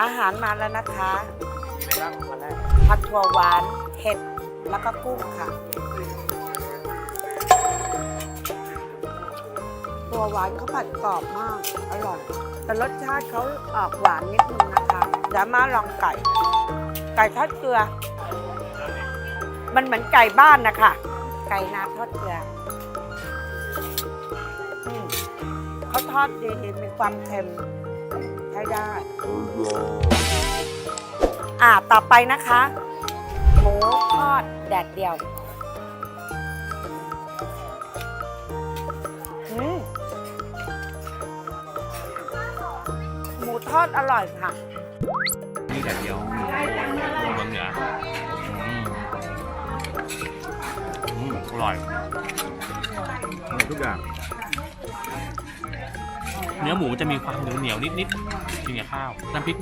อาหารมาแล้วนะคะมีอะไรบ้างวันแรกผัดถั่วหวานเห็ดแล้วก็กุ้งค่ะ ตัวหวานเขาผัดกรอบมาก อร่อย แต่รสชาติเขาออกหวานนิดนึงนะคะเดี๋ยวมาลองไก่ ไก่ทอดเกลือ มันเหมือนไก่บ้านนะคะ ไก่นาทอดเกลืออืมเขาทอดดีมีความเค็มใช้ได้ อ่าต่อไปนะคะ หมูทอดแดดเดียวอืมหมูทอดอร่อยค่ะ นี่แต่เดียวหมูโรยโรยบนเหนืออืมอืมอร่อยอร่อยทุกอย่าง เนื้อหมูจะมีความเหนียวเหนียวๆนิดๆกินกับข้าวน้ำพริกหนุ่ม